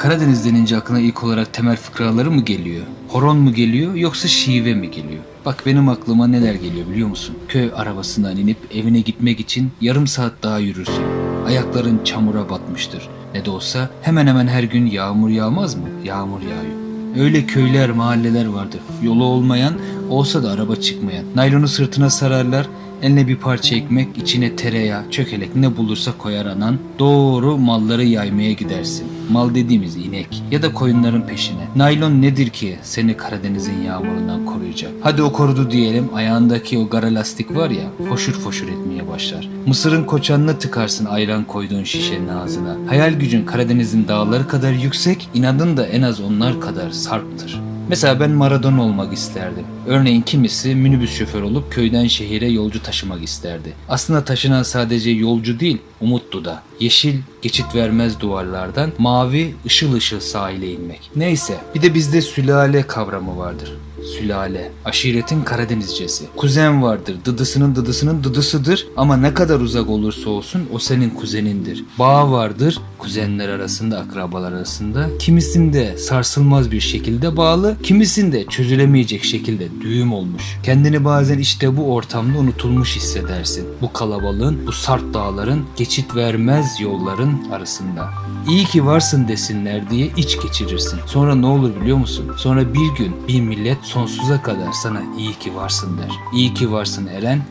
Karadeniz denince aklına ilk olarak temel fıkraları mı geliyor? Horon mu geliyor yoksa şive mi geliyor? Bak benim aklıma neler geliyor biliyor musun? Köy arabasından inip evine gitmek için yarım saat daha yürürsün. Ayakların çamura batmıştır. Ne de olsa hemen hemen her gün yağmur yağmaz mı? Yağmur yağıyor. Öyle köyler, mahalleler vardır. Yolu olmayan, olsa da araba çıkmayan. Naylonu sırtına sararlar, eline bir parça ekmek, içine tereyağı, çökelek ne bulursa koyar anan. Doğru malları yaymaya gidersin. Mal dediğimiz inek ya da koyunların peşine. Naylon nedir ki seni Karadeniz'in yağmurundan koruyacak? Hadi o korudu diyelim ayağındaki o gara lastik var ya foşur foşur etmeye başlar. Mısırın koçanını tıkarsın ayran koyduğun şişenin ağzına. Hayal gücün Karadeniz'in dağları kadar yüksek, inadın da en az onlar kadar sarptır. Mesela ben Maradona olmak isterdim. Örneğin kimisi minibüs şoförü olup köyden şehire yolcu taşımak isterdi. Aslında taşınan sadece yolcu değil, umuttu da. Yeşil, geçit vermez duvarlardan mavi, ışıl ışıl sahile inmek. Neyse, bir de bizde sülale kavramı vardır. Sülale, aşiretin Karadenizcesi. Kuzen vardır, dıdısının dıdısının dıdısıdır ama ne kadar uzak olursa olsun o senin kuzenindir. Bağ vardır, kuzenler arasında, akrabalar arasında. Kimisinde sarsılmaz bir şekilde bağlı, kimisinde çözülemeyecek şekilde düğüm olmuş. Kendini bazen işte bu ortamda unutulmuş hissedersin. Bu kalabalığın, bu sarp dağların, geçit vermez yolların arasında. İyi ki varsın desinler diye iç geçirirsin. Sonra ne olur biliyor musun? Sonra bir gün bir millet sonsuza kadar sana iyi ki varsın der. İyi ki varsın Eren,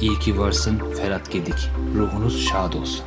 iyi ki varsın Ferhat Gedik. Ruhunuz şad olsun.